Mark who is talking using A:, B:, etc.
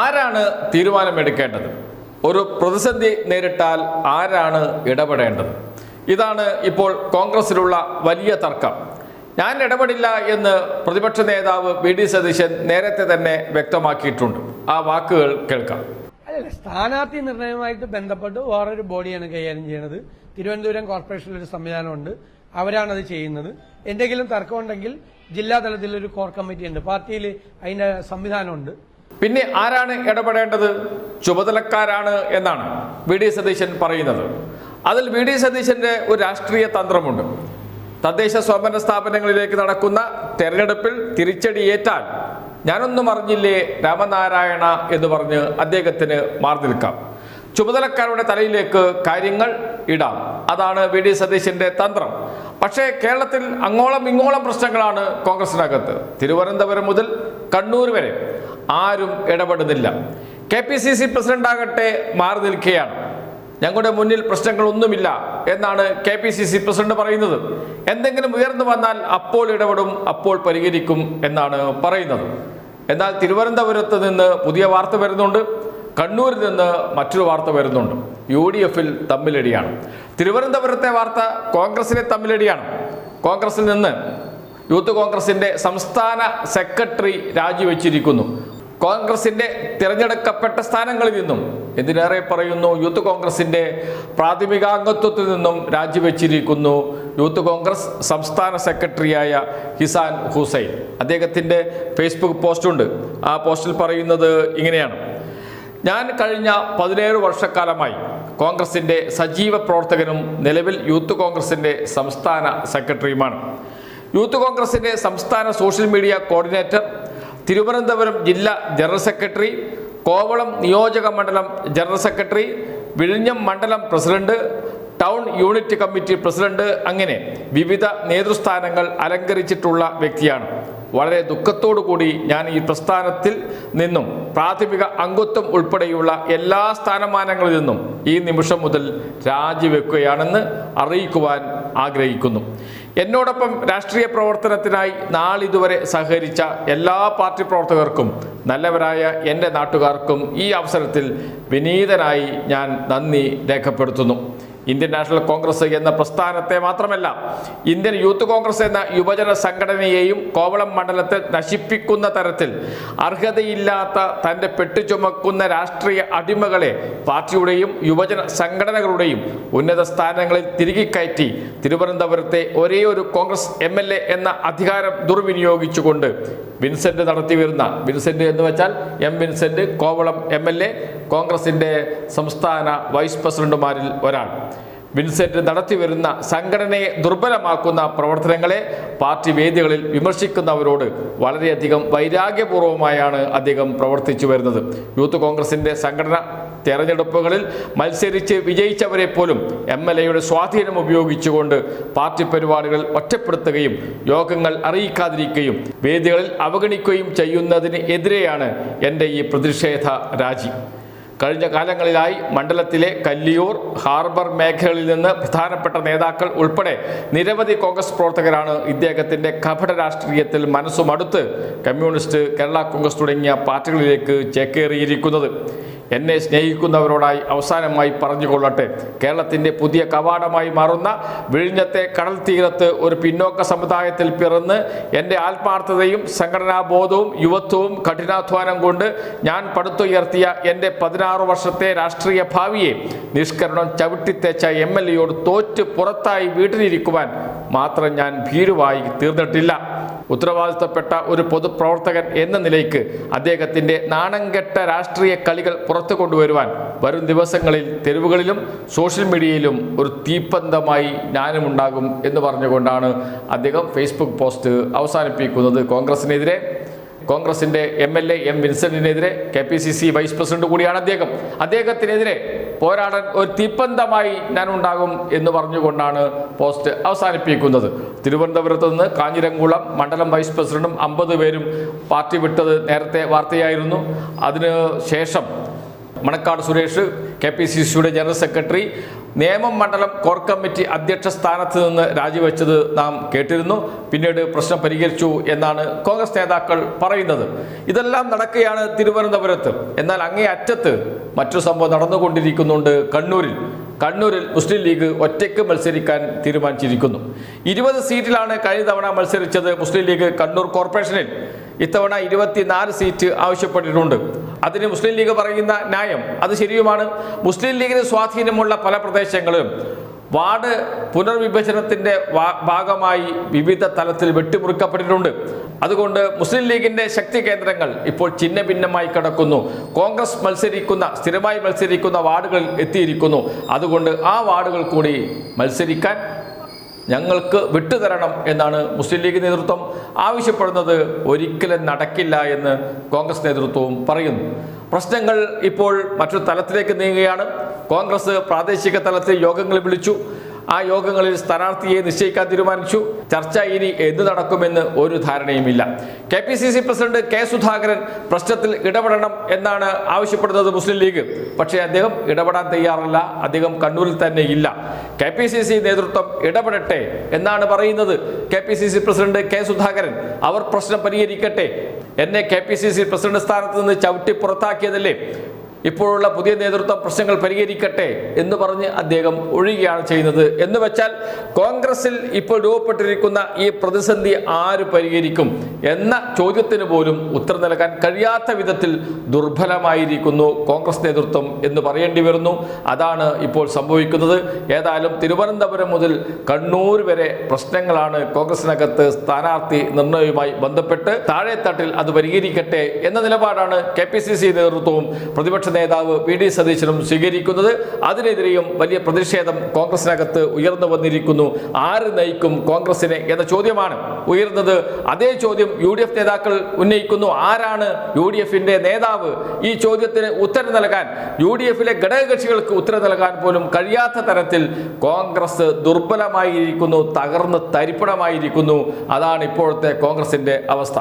A: ആരാണ് തീരുമാനമെടുക്കേണ്ടത്? ഒരു പ്രതിസന്ധി നേരിട്ടാൽ ആരാണ് ഇടപെടേണ്ടത്? ഇതാണ് ഇപ്പോൾ കോൺഗ്രസിലുള്ള വലിയ തർക്കം. ഞാൻ ഇടപെടില്ല എന്ന് പ്രതിപക്ഷ നേതാവ് വി ഡി സതീശൻ നേരത്തെ തന്നെ വ്യക്തമാക്കിയിട്ടുണ്ട്. ആ വാക്കുകൾ കേൾക്കാം.
B: അല്ലല്ല സ്ഥാനാർത്ഥി നിർണയവുമായിട്ട് ബന്ധപ്പെട്ട് വേറൊരു ബോഡിയാണ് കൈകാര്യം ചെയ്യുന്നത് തിരുവനന്തപുരം കോർപ്പറേഷനിൽ ഒരു സംവിധാനമുണ്ട്. അവരാണത് ചെയ്യുന്നത്. എന്തെങ്കിലും തർക്കമുണ്ടെങ്കിൽ ജില്ലാതലത്തിൽ ഒരു കോർ കമ്മിറ്റി ഉണ്ട് പാർട്ടിയിൽ അതിന്റെ സംവിധാനമുണ്ട്.
A: പിന്നെ ആരാണ് ഇടപെടേണ്ടത്? ചുമതലക്കാരാണ് എന്നാണ് വി ഡി സതീശൻ പറയുന്നത്. അതിൽ വി ഡി സതീശന്റെ ഒരു രാഷ്ട്രീയ തന്ത്രമുണ്ട്. തദ്ദേശ സ്വയംഭരണ സ്ഥാപനങ്ങളിലേക്ക് നടക്കുന്ന തെരഞ്ഞെടുപ്പിൽ തിരിച്ചടിയേറ്റാൽ ഞാനൊന്നും അറിഞ്ഞില്ലേ രാമനാരായണ എന്ന് പറഞ്ഞ് അദ്ദേഹത്തിന് മാറി നിൽക്കാം. ചുമതലക്കാരുടെ തലയിലേക്ക് കാര്യങ്ങൾ ഇടാം. അതാണ് വി ഡി സതീശന്റെ തന്ത്രം. പക്ഷേ കേരളത്തിൽ അങ്ങോളം ഇങ്ങോളം പ്രശ്നങ്ങളാണ് കോൺഗ്രസിനകത്ത്. തിരുവനന്തപുരം മുതൽ കണ്ണൂർ വരെ. ആരും ഇടപെടുന്നില്ല. കെ പി സി സി പ്രസിഡന്റാകട്ടെ മാറി നിൽക്കുകയാണ്. ഞങ്ങളുടെ മുന്നിൽ പ്രശ്നങ്ങളൊന്നുമില്ല എന്നാണ് K P C C president പറയുന്നത്. എന്തെങ്കിലും ഉയർന്നു വന്നാൽ അപ്പോൾ ഇടപെടും അപ്പോൾ പരിഹരിക്കും എന്നാണ് പറയുന്നത്. എന്നാൽ തിരുവനന്തപുരത്ത് നിന്ന് പുതിയ വാർത്ത വരുന്നുണ്ട്. കണ്ണൂരിൽ നിന്ന് മറ്റൊരു വാർത്ത വരുന്നുണ്ട്. യു ഡി എഫിൽ തമ്മിലടിയാണ്. തിരുവനന്തപുരത്തെ വാർത്ത കോൺഗ്രസിലെ തമ്മിലടിയാണ്. കോൺഗ്രസിൽ നിന്ന് യൂത്ത് കോൺഗ്രസിന്റെ സംസ്ഥാന സെക്രട്ടറി രാജിവെച്ചിരിക്കുന്നു. കോൺഗ്രസിന്റെ തിരഞ്ഞെടുക്കപ്പെട്ട സ്ഥാനങ്ങളിൽ നിന്നും എന്തിനേറെ പറയുന്നു? യൂത്ത് കോൺഗ്രസിന്റെ പ്രാഥമികാംഗത്വത്തിൽ നിന്നും രാജിവെച്ചിരിക്കുന്നു യൂത്ത് കോൺഗ്രസ് സംസ്ഥാന സെക്രട്ടറിയായ ഹിസാൻ ഹുസൈൻ. അദ്ദേഹത്തിന്റെ ഫേസ്ബുക്ക് പോസ്റ്റുണ്ട്. ആ പോസ്റ്റിൽ പറയുന്നത് ഇങ്ങനെയാണ്. ഞാൻ കഴിഞ്ഞ പതിനേഴ് വർഷക്കാലമായി കോൺഗ്രസിന്റെ സജീവ പ്രവർത്തകനും നിലവിൽ യൂത്ത് കോൺഗ്രസിന്റെ സംസ്ഥാന സെക്രട്ടറിയുമാണ്. യൂത്ത് കോൺഗ്രസിന്റെ സംസ്ഥാന സോഷ്യൽ മീഡിയ കോർഡിനേറ്റർ തിരുവനന്തപുരം ജില്ലാ ജനറൽ സെക്രട്ടറി കോവളം നിയോജക മണ്ഡലം ജനറൽ സെക്രട്ടറി വിഴിഞ്ഞം മണ്ഡലം president town unit committee president അങ്ങനെ വിവിധ നേതൃസ്ഥാനങ്ങൾ അലങ്കരിച്ചിട്ടുള്ള വ്യക്തിയാണ്. വളരെ കൂടി ഞാൻ ഈ പ്രസ്ഥാനത്തിൽ നിന്നും പ്രാഥമിക അംഗത്വം ഉൾപ്പെടെയുള്ള എല്ലാ സ്ഥാനമാനങ്ങളിൽ നിന്നും ഈ നിമിഷം മുതൽ രാജിവെക്കുകയാണെന്ന് അറിയിക്കുവാൻ ആഗ്രഹിക്കുന്നു. എന്നോടൊപ്പം രാഷ്ട്രീയ പ്രവർത്തനത്തിനായി നാളിതുവരെ സഹകരിച്ച എല്ലാ പാർട്ടി പ്രവർത്തകർക്കും നല്ലവരായ എന്റെ നാട്ടുകാർക്കും ഈ അവസരത്തിൽ വിനീതനായി ഞാൻ നന്ദി രേഖപ്പെടുത്തുന്നു. ഇന്ത്യൻ നാഷണൽ കോൺഗ്രസ് എന്ന പ്രസ്ഥാനത്തെ മാത്രമല്ല ഇന്ത്യൻ യൂത്ത് കോൺഗ്രസ് എന്ന യുവജന സംഘടനയെയും കോവളം മണ്ഡലത്തെ നശിപ്പിക്കുന്ന തരത്തിൽ അർഹതയില്ലാത്ത തന്റെ പെട്ടുചുമക്കുന്ന രാഷ്ട്രീയ അടിമകളെ പാർട്ടിയുടെയും യുവജന സംഘടനകളുടെയും ഉന്നത സ്ഥാനങ്ങളിൽ തിരികെ കയറ്റി തിരുവനന്തപുരത്തെ ഒരേ ഒരു കോൺഗ്രസ് എം എൽ എ എന്ന അധികാരം ദുർവിനിയോഗിച്ചുകൊണ്ട് വിൻസെന്റ് നടത്തി വരുന്ന വിൻസെന്റ് എന്ന് വെച്ചാൽ M Vincent Kovalam M L A കോൺഗ്രസിന്റെ സംസ്ഥാന വൈസ് പ്രസിഡന്റുമാരിൽ ഒരാൾ. വിൻസെന്റ് നടത്തിവരുന്ന സംഘടനയെ ദുർബലമാക്കുന്ന പ്രവർത്തനങ്ങളെ പാർട്ടി വേദികളിൽ വിമർശിക്കുന്നവരോട് വളരെയധികം വൈരാഗ്യപൂർവമായാണ് അദ്ദേഹം പ്രവർത്തിച്ചു വരുന്നത്. യൂത്ത് കോൺഗ്രസിന്റെ സംഘടന തെരഞ്ഞെടുപ്പുകളിൽ മത്സരിച്ച് വിജയിച്ചവരെ പോലും എം എൽ എയുടെ സ്വാധീനം ഉപയോഗിച്ചുകൊണ്ട് പാർട്ടി പരിപാടികൾ ഒറ്റപ്പെടുത്തുകയും യോഗങ്ങൾ അറിയിക്കാതിരിക്കുകയും വേദികളിൽ അവഗണിക്കുകയും ചെയ്യുന്നതിന് എതിരെയാണ് എന്റെ ഈ പ്രതിഷേധ രാജി. കഴിഞ്ഞ കാലങ്ങളിലായി മണ്ഡലത്തിലെ കല്ലിയൂർ ഹാർബർ മേഖലകളിൽ നിന്ന് പ്രധാനപ്പെട്ട നേതാക്കൾ ഉൾപ്പെടെ നിരവധി കോൺഗ്രസ് പ്രവർത്തകരാണ് ഇദ്ദേഹത്തിന്റെ കപട രാഷ്ട്രീയത്തിൽ മനസ്സുമടുത്ത് കമ്മ്യൂണിസ്റ്റ് കേരള കോൺഗ്രസ് തുടങ്ങിയ പാർട്ടികളിലേക്ക് ചേക്കേറിയിരിക്കുന്നത്. എന്നെ സ്നേഹിക്കുന്നവരോടായി അവസാനമായി പറഞ്ഞുകൊള്ളട്ടെ. കേരളത്തിന്റെ പുതിയ കവാടമായി മാറുന്ന വിഴിഞ്ഞത്തെ കടൽ തീരത്ത് ഒരു പിന്നോക്ക സമുദായത്തിൽ പിറന്ന് എന്റെ ആത്മാർത്ഥതയും സംഘടനാബോധവും യുവത്വവും കഠിനാധ്വാനം കൊണ്ട് ഞാൻ പടുത്തുയർത്തിയ എന്റെ പതിനാറ് വർഷത്തെ രാഷ്ട്രീയ ഭാവിയെ നിഷ്കരണം ചവിട്ടിത്തേച്ച എം എൽ എയോട് തോറ്റ് പുറത്തായി വീട്ടിലിരിക്കുവാൻ മാത്രം ഞാൻ ഭീരുവായി തീർന്നിട്ടില്ല. ഉത്തരവാദിത്തപ്പെട്ട ഒരു പൊതുപ്രവർത്തകൻ എന്ന നിലയ്ക്ക് അദ്ദേഹത്തിന്റെ നാണംകെട്ട രാഷ്ട്രീയ കളികൾ പുറത്തു കൊണ്ടുവരുവാൻ വരും ദിവസങ്ങളിൽ തെരുവുകളിലും സോഷ്യൽ മീഡിയയിലും ഒരു തീപ്പന്തമായി ജ്ഞാനമുണ്ടാകും എന്ന് പറഞ്ഞുകൊണ്ടാണ് അദ്ദേഹം ഫേസ്ബുക്ക് പോസ്റ്റ് അവസാനിപ്പിക്കുന്നത്. കോൺഗ്രസിനെതിരെ കോൺഗ്രസിന്റെ M L A M വിൻസെന്റിനെതിരെ K P C C vice president കൂടിയാണ് അദ്ദേഹം. അദ്ദേഹത്തിനെതിരെ പോരാടാൻ ഒരു തീപ്പന്തമായി ഞാൻ ഉണ്ടാകും എന്ന് പറഞ്ഞുകൊണ്ടാണ് പോസ്റ്റ് അവസാനിപ്പിക്കുന്നത്. തിരുവനന്തപുരത്ത് നിന്ന് കാഞ്ഞിരംകുളം മണ്ഡലം വൈസ് പ്രസിഡന്റും അമ്പത് പേരും പാർട്ടി വിട്ടത് നേരത്തെ വാർത്തയായിരുന്നു. അതിന് ശേഷം Manakkad Suresh K P C സിയുടെ ജനറൽ സെക്രട്ടറി. നിയമം മണ്ഡലം കോർ കമ്മിറ്റി അധ്യക്ഷ സ്ഥാനത്ത് നിന്ന് രാജിവെച്ചത് നാം കേട്ടിരുന്നു. പിന്നീട് പ്രശ്നം പരിഹരിച്ചു എന്നാണ് കോൺഗ്രസ് നേതാക്കൾ പറയുന്നത്. ഇതെല്ലാം നടക്കുകയാണ് തിരുവനന്തപുരത്ത്. എന്നാൽ അങ്ങേ അറ്റത്ത് മറ്റൊരു സംഭവം നടന്നുകൊണ്ടിരിക്കുന്നുണ്ട് കണ്ണൂരിൽ. കണ്ണൂരിൽ മുസ്ലിം ലീഗ് ഒറ്റയ്ക്ക് മത്സരിക്കാൻ തീരുമാനിച്ചിരിക്കുന്നു. ഇരുപത് സീറ്റിലാണ് കഴിഞ്ഞ തവണ മത്സരിച്ചത് മുസ്ലിം ലീഗ് കണ്ണൂർ കോർപ്പറേഷനിൽ. ഇത്തവണ ഇരുപത്തിനാല് സീറ്റ് ആവശ്യപ്പെട്ടിട്ടുണ്ട്. അതിന് മുസ്ലിം ലീഗ് പറയുന്ന ന്യായം അത് ശരിയുമാണ്. മുസ്ലിം ലീഗിന് സ്വാധീനമുള്ള പല പ്രദേശങ്ങളും വാർഡ് പുനർവിഭജനത്തിന്റെ ഭാഗമായി വിവിധ തലത്തിൽ വെട്ടിമുറിക്കപ്പെട്ടിട്ടുണ്ട്. അതുകൊണ്ട് മുസ്ലിം ലീഗിന്റെ ശക്തി കേന്ദ്രങ്ങൾ ഇപ്പോൾ ചിഹ്ന ഭിന്നമായി കിടക്കുന്നു. കോൺഗ്രസ് മത്സരിക്കുന്ന സ്ഥിരമായി മത്സരിക്കുന്ന വാർഡുകളിൽ എത്തിയിരിക്കുന്നു. അതുകൊണ്ട് ആ വാർഡുകൾ കൂടി മത്സരിക്കാൻ ഞങ്ങൾക്ക് വിട്ടുതരണം എന്നാണ് മുസ്ലിം ലീഗ് നേതൃത്വം ആവശ്യപ്പെടുന്നത്. ഒരിക്കലും നടക്കില്ല എന്ന് കോൺഗ്രസ് നേതൃത്വവും പറയുന്നു. പ്രശ്നങ്ങൾ ഇപ്പോൾ മറ്റൊരു തലത്തിലേക്ക് നീങ്ങുകയാണ്. കോൺഗ്രസ് പ്രാദേശിക തലത്തിൽ യോഗങ്ങൾ വിളിച്ചു. ആ യോഗങ്ങളിൽ സ്ഥാനാർത്ഥിയെ നിശ്ചയിക്കാൻ തീരുമാനിച്ചു. ചർച്ച ഇനി എന്ത് നടക്കുമെന്ന് ഒരു ധാരണയുമില്ല. K P C C president K Sudhakaran പ്രശ്നത്തിൽ ഇടപെടണം എന്നാണ് ആവശ്യപ്പെടുന്നത് മുസ്ലിം ലീഗ്. പക്ഷേ അദ്ദേഹം ഇടപെടാൻ തയ്യാറല്ല. അദ്ദേഹം കണ്ണൂരിൽ തന്നെ ഇല്ല. കെ പി സി സി നേതൃത്വം ഇടപെടട്ടെ എന്നാണ് പറയുന്നത് K P C C president K Sudhakaran. അവർ പ്രശ്നം പരിഹരിക്കട്ടെ. എന്നെ K P C C president സ്ഥാനത്ത് നിന്ന് ചവിട്ടി പുറത്താക്കിയതല്ലേ? ഇപ്പോഴുള്ള പുതിയ നേതൃത്വം പ്രശ്നങ്ങൾ പരിഹരിക്കട്ടെ എന്ന് പറഞ്ഞ് അദ്ദേഹം ഒഴിയുകയാണ് ചെയ്യുന്നത്. എന്ന് വെച്ചാൽ കോൺഗ്രസിൽ ഇപ്പോൾ രൂപപ്പെട്ടിരിക്കുന്ന ഈ പ്രതിസന്ധി ആര് പരിഹരിക്കും എന്ന ചോദ്യത്തിന് പോലും ഉത്തരം നൽകാൻ കഴിയാത്ത വിധത്തിൽ ദുർബലമായിരിക്കുന്നു കോൺഗ്രസ് നേതൃത്വം എന്ന് പറയേണ്ടി വരുന്നു. അതാണ് ഇപ്പോൾ സംഭവിക്കുന്നത്. ഏതായാലും തിരുവനന്തപുരം മുതൽ കണ്ണൂർ വരെ പ്രശ്നങ്ങളാണ് കോൺഗ്രസിനകത്ത് സ്ഥാനാർത്ഥി നിർണയവുമായി ബന്ധപ്പെട്ട് താഴെത്തട്ടിൽ അത് പരിഹരിക്കട്ടെ എന്ന നിലപാടാണ് കെ നേതൃത്വവും പ്രതിപക്ഷ നേതാവ് വി ഡി സതീശനും സ്വീകരിക്കുന്നത്. അതിനെതിരെയും വലിയ പ്രതിഷേധം കോൺഗ്രസിനകത്ത് ഉയർന്നു വന്നിരിക്കുന്നു. ആര് നയിക്കും കോൺഗ്രസിനെ എന്ന ചോദ്യമാണ് ഉയർന്നത്. അതേ ചോദ്യം യു ഡി എഫ് നേതാക്കൾ ഉന്നയിക്കുന്നു. ആരാണ് യു ഡി എഫിന്റെ നേതാവ്? ഈ ചോദ്യത്തിന് ഉത്തരം നൽകാൻ യു ഡി എഫിലെ ഘടകകക്ഷികൾക്ക് ഉത്തരം നൽകാൻ പോലും കഴിയാത്ത തരത്തിൽ കോൺഗ്രസ് ദുർബലമായിരിക്കുന്നു തകർന്ന് തരിപ്പണമായിരിക്കുന്നു. അതാണ് ഇപ്പോഴത്തെ കോൺഗ്രസിന്റെ അവസ്ഥ.